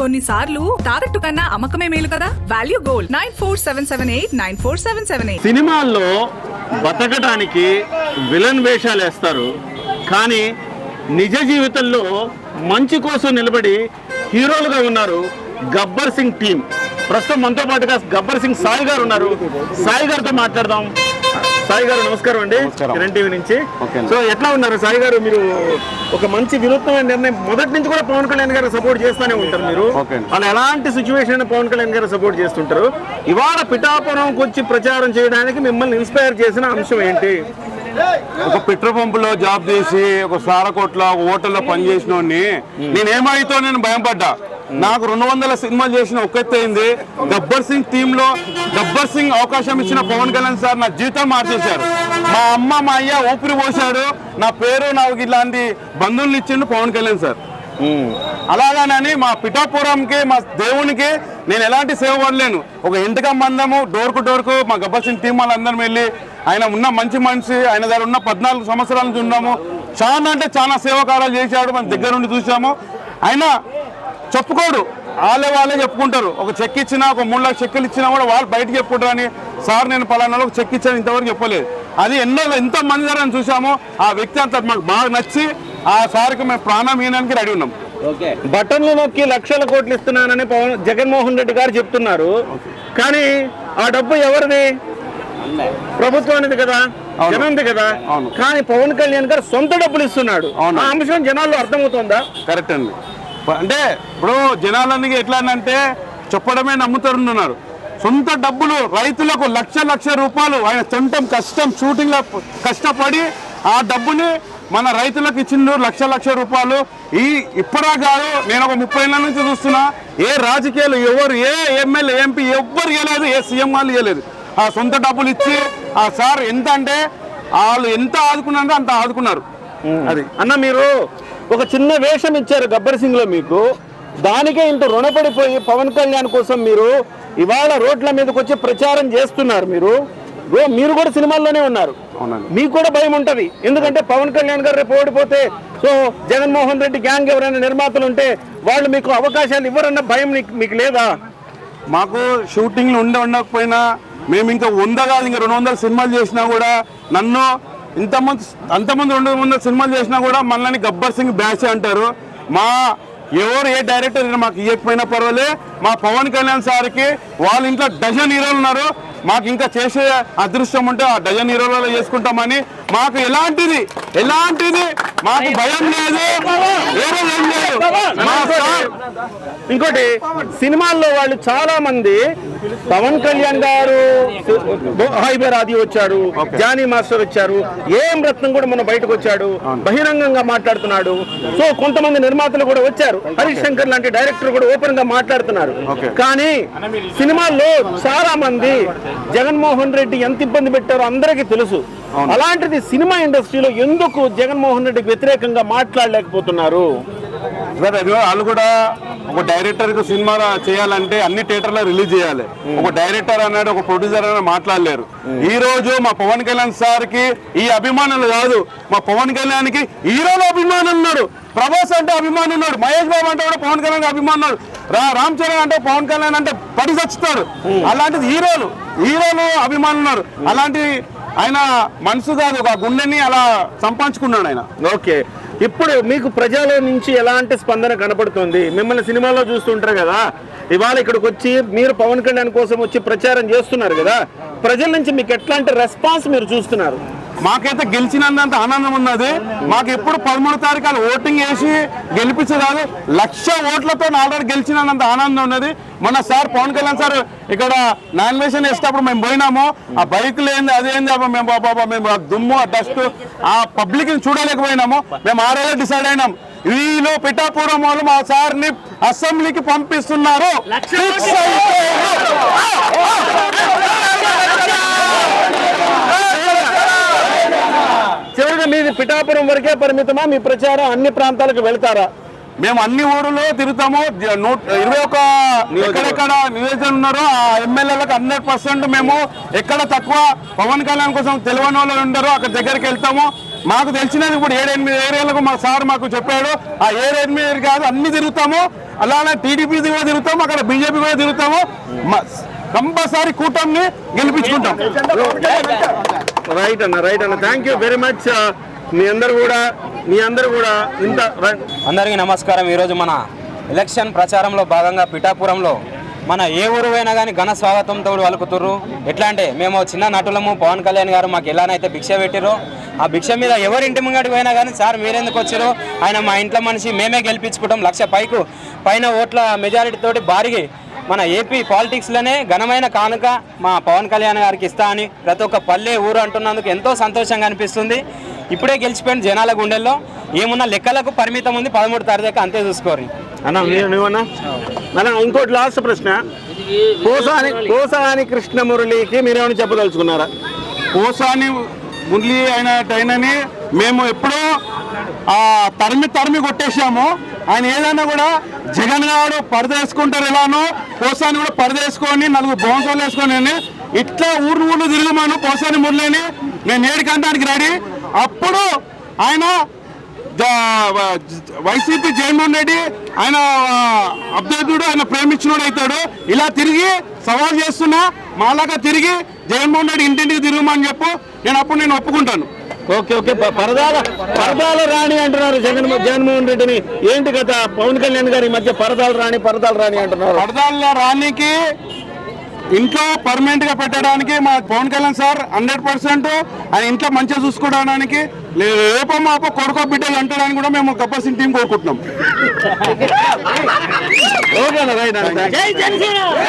కొన్నిసార్లు తాకట్టు కన్నా అమ్మకమే మేలు కదా? Value gold nine four seven seven eight nine four seven seven eight. సినిమాల్లో బతకడానికి విలన్ వేషాలు వేస్తారు. కానీ నిజ జీవితంలో మంచి కోసం నిలబడి హీరోలుగా ఉన్నారు గబ్బర్ సింగ్ టీం. ప్రస్తుతం మనతో పాటుగా గబ్బర్ సింగ్ సాయి గారు ఉన్నారు. సాయి గారితో మాట్లాడదాం. సాయి గారు నమస్కారం అండి. కిరణ్ టీవీ నుంచి. సో ఎట్లా ఉన్నారు సాయి గారు? మీరు ఒక మంచి వినూత్నమైన నిర్ణయం మొదటి నుంచి కూడా పవన్ కళ్యాణ్ గారు సపోర్ట్ చేస్తూనే ఉంటారు మీరు. వాళ్ళు ఎలాంటి సిచ్యువేషన్ పవన్ కళ్యాణ్ గారు సపోర్ట్ చేస్తుంటారు. ఇవాళ పిఠాపురంకి వచ్చి ప్రచారం చేయడానికి మిమ్మల్ని ఇన్స్పైర్ చేసిన అంశం ఏంటి? ఒక పెట్రోల్ పంపులో జాబ్ చేసి ఒక సారకోట్ల ఒక హోటల్లో పనిచేసిన వాడిని నేను ఏమైతో నేను భయపడ్డా. నాకు రెండు వందల సినిమాలు చేసిన ఒక ఎత్తు అయింది గబ్బర్ సింగ్ టీమ్లో గబ్బర్ సింగ్ అవకాశం ఇచ్చిన పవన్ కళ్యాణ్ సార్ నా జీవితం మార్చేశారు. మా అమ్మ మా అయ్య ఊపిరి పోశాడు. నా పేరు నాకు ఇలాంటి బంధువులు ఇచ్చిండు పవన్ కళ్యాణ్ సార్. అలాగనని మా పిఠాపురంకి మా దేవునికి నేను ఎలాంటి సేవ పడలేను. ఒక ఇంటిక మందము డోర్కు డోర్కు మా గబ్బర్ సింగ్ టీం వాళ్ళందరం వెళ్ళి ఆయన ఉన్న మంచి మనిషి ఆయన దగ్గర ఉన్న పద్నాలుగు సంవత్సరాల నుంచి ఉన్నాము. చాలా అంటే చాలా సేవకారాలు చేశాడు మన దగ్గర నుండి చూసాము ఆయన చెప్పుకోడు. వాళ్ళే వాళ్ళే చెప్పుకుంటారు. ఒక చెక్ ఇచ్చినా ఒక మూడు లక్షల చెక్కులు ఇచ్చినా కూడా వాళ్ళు బయటకు చెప్పుకుంటారు అని సార్ నేను పలానా ఒక చెక్ ఇచ్చాను ఇంతవరకు చెప్పలేదు. అది ఎన్నో ఎంతో మంది దగ్గర చూసాము ఆ వ్యక్తి అంతా మాకు బాగా నచ్చి ఆ సార్కి మేము ప్రాణం ఈయనానికి రెడీ ఉన్నాం. బటన్లు నొక్కి లక్షల కోట్లు ఇస్తున్నానని పవన్ జగన్మోహన్ రెడ్డి గారు చెప్తున్నారు. కానీ ఆ డబ్బు ఎవరిది? ప్రభుత్వానిది కదా. జనంది కదా? అవును. కానీ పవన్ కళ్యాణ్ గారు సొంత డబ్బులు ఇస్తున్నాడు. అవును. ఆ అంశం జనాల్లో అర్థమవుతుందా? కరెక్ట్ అండి. అంటే ఇప్పుడు జనాలన్నీ ఎట్లా అంటే చెప్పడమే నమ్ముతారున్నారు సొంత డబ్బులు రైతులకు లక్ష లక్ష రూపాయలు ఆయన సొంతం కష్టం షూటింగ్లో కష్టపడి ఆ డబ్బుని మన రైతులకు ఇచ్చిండు లక్ష లక్ష రూపాయలు. ఈ ఇప్పటిదా కాదు నేను ఒక ముప్పై ఏళ్ళ నుంచి చూస్తున్నా ఏ రాజకీయాలు ఎవరు ఏ ఎమ్మెల్యే ఎంపీ ఎవ్వరు ఇవ్వలేదు ఏ సీఎం వాళ్ళు ఇవ్వలేదు ఆ సొంత డబ్బులు ఇచ్చి ఆ సార్ ఎంత అంటే వాళ్ళు ఎంత ఆదుకున్నారో అంత ఆదుకున్నారు. అది. అన్న మీరు ఒక చిన్న వేషం ఇచ్చారు గబ్బర్ సింగ్లో మీకు. దానికే ఇంత రుణపడిపోయి పవన్ కళ్యాణ్ కోసం మీరు ఇవాళ రోడ్ల మీదకి వచ్చి ప్రచారం చేస్తున్నారు మీరు. మీరు కూడా సినిమాల్లోనే ఉన్నారు. అవునండి. మీకు కూడా భయం ఉంటది. ఎందుకంటే పవన్ కళ్యాణ్ గారు రేపు ఓడిపోతే సో జగన్మోహన్ రెడ్డి గ్యాంగ్ ఎవరైనా నిర్మాతలు ఉంటే వాళ్ళు మీకు అవకాశాలు ఇవ్వరన్న భయం మీకు లేదా? మాకు షూటింగ్లు ఉండే ఉండకపోయినా మేము ఇంకా వంద కాదు ఇంకా రెండు వందల సినిమాలు చేసినా కూడా నన్ను ఇంతమంది అంతమంది రెండు వందల సినిమాలు చేసినా కూడా మనల్ని గబ్బర్ సింగ్ బ్యాచ్ అంటారు. మా ఎవరు ఏ డైరెక్టర్ మాకు ఇవ్వకపోయినా పర్వాలే. మా పవన్ కళ్యాణ్ సార్కి వాళ్ళ ఇంట్లో డజన్ హీరోలు ఉన్నారు. మాకు ఇంకా చేసే అదృష్టం ఉంటే ఆ డజన్ హీరోలలో చేసుకుంటామని మాకు ఎలాంటిది ఎలాంటిది మాకు భయం లేదు. ఏం లేదు. ఇంకోటి సినిమాల్లో వాళ్ళు చాలా మంది పవన్ కళ్యాణ్ గారు హైబర్ ఆది వచ్చాడు జానీ మాస్టర్ వచ్చారు ఏం రత్నం కూడా మన బయటకు వచ్చాడు బహిరంగంగా మాట్లాడుతున్నాడు. సో కొంతమంది నిర్మాతలు కూడా వచ్చారు. హరీష్ శంకర్ లాంటి డైరెక్టర్ కూడా ఓపెన్గా మాట్లాడుతున్నారు. కానీ సినిమాల్లో చాలా మంది జగన్మోహన్ రెడ్డి ఎంత ఇబ్బంది పెట్టారో అందరికీ తెలుసు. అలాంటిది సినిమా ఇండస్ట్రీలో ఎందుకు జగన్మోహన్ రెడ్డికి వ్యతిరేకంగా మాట్లాడలేకపోతున్నారు? వాళ్ళు కూడా ఒక డైరెక్టర్కు సినిమా చేయాలంటే అన్ని థియేటర్లో రిలీజ్ చేయాలి. ఒక డైరెక్టర్ అన్నాడు ఒక ప్రొడ్యూసర్ అన్నాడు మాట్లాడలేరు. ఈ రోజు మా పవన్ కళ్యాణ్ సార్కి ఈ అభిమానులు కాదు మా పవన్ కళ్యాణ్కి హీరోలు అభిమానులు ఉన్నారు. ప్రభాస్ అంటే అభిమానులు ఉన్నాడు మహేష్ బాబు అంటే కూడా పవన్ కళ్యాణ్ అభిమానులు ఉన్నాడు. రా రామ్ చరణ్ అంటే పవన్ కళ్యాణ్ అంటే పడి చచ్చుతాడు. అలాంటిది హీరోలు హీరోలు అభిమానులు ఉన్నారు. అలాంటి ఆయన మనసు కాదు ఒక గుండెని అలా సంపాదించుకున్నాడు ఆయన. ఓకే. ఇప్పుడు మీకు ప్రజల నుంచి ఎలాంటి స్పందన కనపడుతుంది? మిమ్మల్ని సినిమాలో చూస్తుంటారు కదా. ఇవాళ ఇక్కడికి వచ్చి మీరు పవన్ కళ్యాణ్ కోసం వచ్చి ప్రచారం చేస్తున్నారు కదా. ప్రజల నుంచి మీకు ఎట్లాంటి రెస్పాన్స్ మీరు చూస్తున్నారు? మాకైతే గెలిచినంత ఆనందం ఉన్నది. మాకు ఎప్పుడు పదమూడు తారీఖు ఓటింగ్ వేసి గెలిపించరాదు. లక్ష ఓట్లతో ఆల్రెడీ గెలిచినంత ఆనందం ఉన్నది. మొన్న సార్ పవన్ కళ్యాణ్ సార్ ఇక్కడ నామినేషన్ వేసేటప్పుడు మేము పోయినాము. ఆ బైకులు ఏంది అదేంది అబ్బా మేము బాబా మేము ఆ దుమ్ము ఆ డస్ట్ ఆ పబ్లిక్ని చూడలేకపోయినాము. మేము ఆ రోజే డిసైడ్ అయినాం. వీళ్ళు పిఠాపురం వాళ్ళు మా సార్ని అసెంబ్లీకి పంపిస్తున్నారు. మీది పిఠాపురం వరకే పరిమితమా? మీ ప్రచారం అన్ని ప్రాంతాలకు వెళ్తారా? మేము అన్ని ఊర్లో తిరుగుతాము. ఇరవై ఒక ఎక్కడెక్కడ నియోజకవర్గం ఉన్నారో ఆ ఎమ్మెల్యేలకు హండ్రెడ్ పర్సెంట్ మేము ఎక్కడ తక్కువ పవన్ కళ్యాణ్ కోసం తెలియని వాళ్ళు ఉంటారో అక్కడ దగ్గరికి వెళ్తాము. మాకు తెలిసినది ఇప్పుడు ఏడెనిమిది ఏరియాలకు మా సార్ మాకు చెప్పాడు. ఆ ఏడెనిమిది కాదు అన్ని తిరుగుతాము. అలానే టీడీపీ కూడా తిరుగుతాము. అక్కడ బీజేపీ కూడా తిరుగుతాము. కంపల్సరీ కూటమిని గెలిపించుకుంటాం. రైట్ అన్న రైట్ అన్న. థ్యాంక్ యూ వెరీ మచ్ మీ అందరు కూడా మీ అందరు కూడా ఇంత అందరికీ నమస్కారం. ఈరోజు మన ఎలక్షన్ ప్రచారంలో భాగంగా పిఠాపురంలో మన ఏ ఊరు పోయినా కానీ ఘన స్వాగతంతో వలుకుతుర్రు. ఎట్లా అంటే మేము చిన్న నటులము పవన్ కళ్యాణ్ గారు మాకు ఎలానైతే భిక్ష పెట్టిరో ఆ భిక్ష మీద ఎవరి ఇంటి ముంగడికి పోయినా కానీ సార్ మీరెందుకు వచ్చారో ఆయన మా ఇంట్లో మనిషి మేమే గెలిపించుకుంటాం. లక్ష పైకు పైన ఓట్ల మెజారిటీ తోటి భారీగా మన ఏపీ పాలిటిక్స్లోనే ఘనమైన కానుక మా పవన్ కళ్యాణ్ గారికి ఇస్తా అని ప్రతి ఒక్క పల్లె ఊరు అంటున్నందుకు ఎంతో సంతోషంగా అనిపిస్తుంది. ఇప్పుడే గెలిచిపోయిన జనాల గుండెల్లో ఏమున్నా లెక్కలకు పరిమితం ఉంది పదమూడు తారీఖు అంతే చూసుకోరు. అన్న మీరు నువ్వన్నా? అన్న ఇంకోటి లాస్ట్ ప్రశ్న. కోసాని కోసాని కృష్ణమురళికి మీరేమైనా చెప్పదలుచుకున్నారా? కోసాని మురళి అయిన అయినని మేము ఎప్పుడూ తరిమి తరిమి కొట్టేశాము. ఆయన ఏదైనా కూడా జగన్ గారు పరదేసుకుంటారు ఎలానో పోసాని కూడా పరదేసుకొని నలుగురు బోన్సాలు వేసుకొని ఇట్లా ఊరు ఊర్లు తిరుగుమాను పోసాని మురళిని నేను ఏడుకంటానికి రెడీ. అప్పుడు ఆయన వైసీపీ జగన్మోహన్ రెడ్డి ఆయన అభ్యర్థుడు ఆయన ప్రేమించినోడు అవుతాడు. ఇలా తిరిగి సవాల్ చేస్తున్నా మాలాగా తిరిగి జగన్మోహన్ రెడ్డి ఇంటింటికి తిరుగుమని చెప్పు. నేను అప్పుడు నేను ఒప్పుకుంటాను. Okay okay. పరదాల పరదాల రాణి అంటున్నారు జగన్ జగన్మోహన్ రెడ్డిని. ఏంటి కథ? పవన్ కళ్యాణ్ గారి మధ్య పరదాల రాణి పరదాల రాణి అంటున్నారు. పడదాల రానికి ఇంట్లో పర్మనెంట్గా పెట్టడానికి మా Pawan Kalyan sir hundred percent. ఆయన ఇంట్లో మంచిగా చూసుకోవడానికి రేపో మాపో కొడుకో బిడ్డలు అంటడానికి కూడా మేము గబ్బర్ సింగ్ టీం కోరుకుంటున్నాం. రైట్